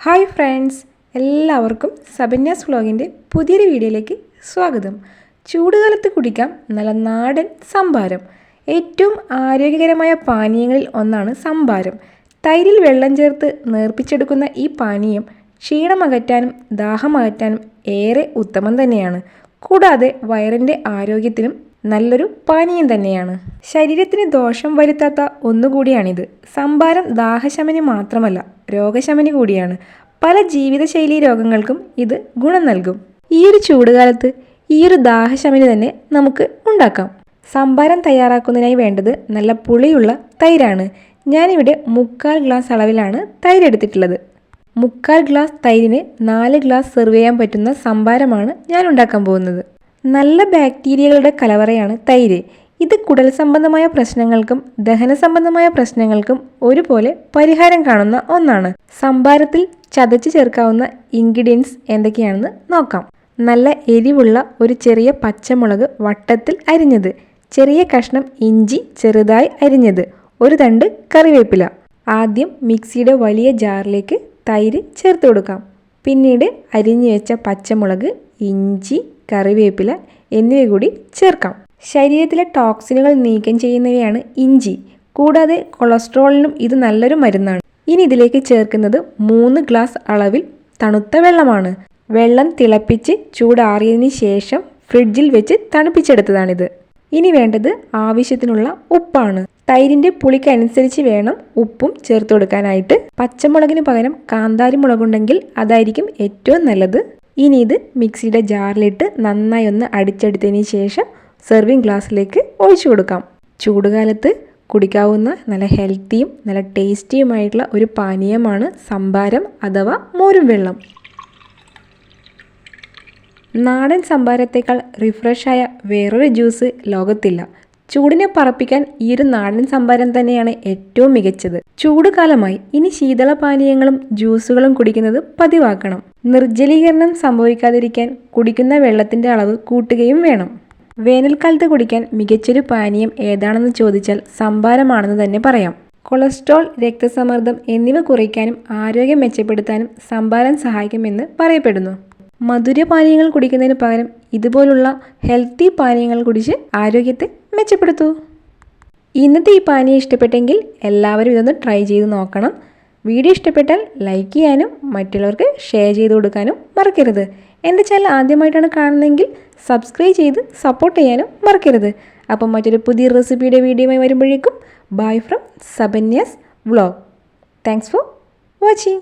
Hi friends എല്ലാവർക്കും സബന്യാസ് വ്ളോഗിന്റെ പുതിയൊരു വീഡിയോയിലേക്ക് സ്വാഗതം. ചൂടുകാലത്ത് കുടിക്കാം നല്ല നാടൻ സംഭാരം. ഏറ്റവും ആരോഗ്യകരമായ പാനീയങ്ങളിൽ ഒന്നാണ് സംഭാരം. തൈരിൽ വെള്ളം ചേർത്ത് നേർപ്പിച്ചെടുക്കുന്ന ഈ പാനീയം ക്ഷീണമകറ്റാനും ദാഹമകറ്റാനും ഏറെ ഉത്തമം തന്നെയാണ്. കൂടാതെ വയറിന്റെ ആരോഗ്യത്തിനും നല്ലൊരു പാനീയം തന്നെയാണ്. ശരീരത്തിന് ദോഷം വരുത്താത്ത ഒന്നുകൂടിയാണിത്. സംഭാരം ദാഹശമനി മാത്രമല്ല രോഗശമനി കൂടിയാണ്. പല ജീവിതശൈലി രോഗങ്ങൾക്കും ഇത് ഗുണം നൽകും. ഈ ഒരു ചൂടുകാലത്ത് ഈ ഒരു ദാഹശമനി തന്നെ നമുക്ക് ഉണ്ടാക്കാം. സംഭാരം തയ്യാറാക്കുന്നതിനായി വേണ്ടത് നല്ല പുളിയുള്ള തൈരാണ്. ഞാനിവിടെ മുക്കാൽ ഗ്ലാസ് അളവിലാണ് തൈര് എടുത്തിട്ടുള്ളത്. മുക്കാൽ ഗ്ലാസ് തൈരിന് നാല് ഗ്ലാസ് സെർവ് ചെയ്യാൻ പറ്റുന്ന സംഭാരമാണ് ഞാൻ ഉണ്ടാക്കാൻ പോകുന്നത്. നല്ല ബാക്ടീരിയകളുടെ കലവറയാണ് തൈര്. ഇത് കുടൽ സംബന്ധമായ പ്രശ്നങ്ങൾക്കും ദഹന സംബന്ധമായ പ്രശ്നങ്ങൾക്കും ഒരുപോലെ പരിഹാരം കാണുന്ന ഒന്നാണ്. സംഭാരത്തിൽ ചതച്ച് ചേർക്കാവുന്ന ഇൻഗ്രീഡിയൻസ് എന്തൊക്കെയാണെന്ന് നോക്കാം. നല്ല എരിവുള്ള ഒരു ചെറിയ പച്ചമുളക് വട്ടത്തിൽ അരിഞ്ഞത്. ചെറിയ കഷ്ണം ഇഞ്ചി ചെറുതായി അരിഞ്ഞത്. ഒരു തണ്ട് കറിവേപ്പില. ആദ്യം മിക്സിയുടെ വലിയ ജാറിലേക്ക് തൈര് ചേർത്ത് കൊടുക്കാം. പിന്നീട് അരിഞ്ഞു വെച്ച പച്ചമുളക് ഇഞ്ചി കറിവേപ്പില എന്നിവ കൂടി ചേർക്കാം. ശരീരത്തിലെ ടോക്സിനുകൾ നീക്കം ചെയ്യുന്നവയാണ് ഇഞ്ചി. കൂടാതെ കൊളസ്ട്രോളിനും ഇത് നല്ലൊരു മരുന്നാണ്. ഇനി ഇതിലേക്ക് ചേർക്കുന്നത് മൂന്ന് ഗ്ലാസ് അളവിൽ തണുത്ത വെള്ളമാണ്. വെള്ളം തിളപ്പിച്ച് ചൂടാറിയതിന് ശേഷം ഫ്രിഡ്ജിൽ വെച്ച് തണുപ്പിച്ചെടുത്തതാണിത്. ഇനി വേണ്ടത് ആവശ്യത്തിനുള്ള ഉപ്പാണ്. തൈരിന്റെ പുളിക്കനുസരിച്ച് വേണം ഉപ്പും ചേർത്ത് കൊടുക്കാനായിട്ട്. പച്ചമുളകിന് പകരം കാന്താരി മുളകുണ്ടെങ്കിൽ അതായിരിക്കും ഏറ്റവും നല്ലത്. ഇനി ഇത് മിക്സിയുടെ ജാറിലിട്ട് നന്നായി ഒന്ന് അടിച്ചെടുത്തതിന് ശേഷം സെർവിങ് ഗ്ലാസ്സിലേക്ക് ഒഴിച്ചു കൊടുക്കാം. ചൂടുകാലത്ത് കുടിക്കാവുന്ന നല്ല ഹെൽത്തിയും നല്ല ടേസ്റ്റിയുമായിട്ടുള്ള ഒരു പാനീയമാണ് സംഭാരം അഥവാ മോരും വെള്ളം. നാടൻ സംഭാരത്തേക്കാൾ റിഫ്രഷായ വേറൊരു ജ്യൂസ് ലോകത്തില്ല. ചൂടിനെ പറപ്പിക്കാൻ ഈ ഒരു നാടൻ സംഭാരം തന്നെയാണ് ഏറ്റവും മികച്ചത്. ചൂടുകാലമായി ഇനി ശീതളപാനീയങ്ങളും ജ്യൂസുകളും കുടിക്കുന്നത് പതിവാക്കണം. നിർജലീകരണം സംഭവിക്കാതിരിക്കാൻ കുടിക്കുന്ന വെള്ളത്തിന്റെ അളവ് കൂട്ടുകയും വേണം. വേനൽക്കാലത്ത് കുടിക്കാൻ മികച്ചൊരു പാനീയം ഏതാണെന്ന് ചോദിച്ചാൽ സംഭാരമാണെന്ന് തന്നെ പറയാം. കൊളസ്ട്രോൾ രക്തസമ്മർദ്ദം എന്നിവ കുറയ്ക്കാനും ആരോഗ്യം മെച്ചപ്പെടുത്താനും സംഭാരം സഹായിക്കുമെന്ന് പറയപ്പെടുന്നു. മധുരപാനീയങ്ങൾ കുടിക്കുന്നതിന് പകരം ഇതുപോലുള്ള ഹെൽത്തി പാനീയങ്ങൾ കുടിച്ച് ആരോഗ്യത്തെ മെച്ചപ്പെടുത്തൂ. ഇന്നത്തെ ഈ പാനീയം ഇഷ്ടപ്പെട്ടെങ്കിൽ എല്ലാവരും ഇതൊന്ന് ട്രൈ ചെയ്ത് നോക്കണം. വീഡിയോ ഇഷ്ടപ്പെട്ടാൽ ലൈക്ക് ചെയ്യാനും മറ്റുള്ളവർക്ക് ഷെയർ ചെയ്ത് കൊടുക്കാനും മറക്കരുത്. എന്റെ ചാനൽ ആദ്യമായിട്ടാണ് കാണുന്നതെങ്കിൽ സബ്സ്ക്രൈബ് ചെയ്ത് സപ്പോർട്ട് ചെയ്യാനും മറക്കരുത്. അപ്പം മറ്റൊരു പുതിയ റെസിപ്പിയുടെ വീഡിയോയുമായി വരുമ്പോഴേക്കും bye from Sabnas vlog thanks for watching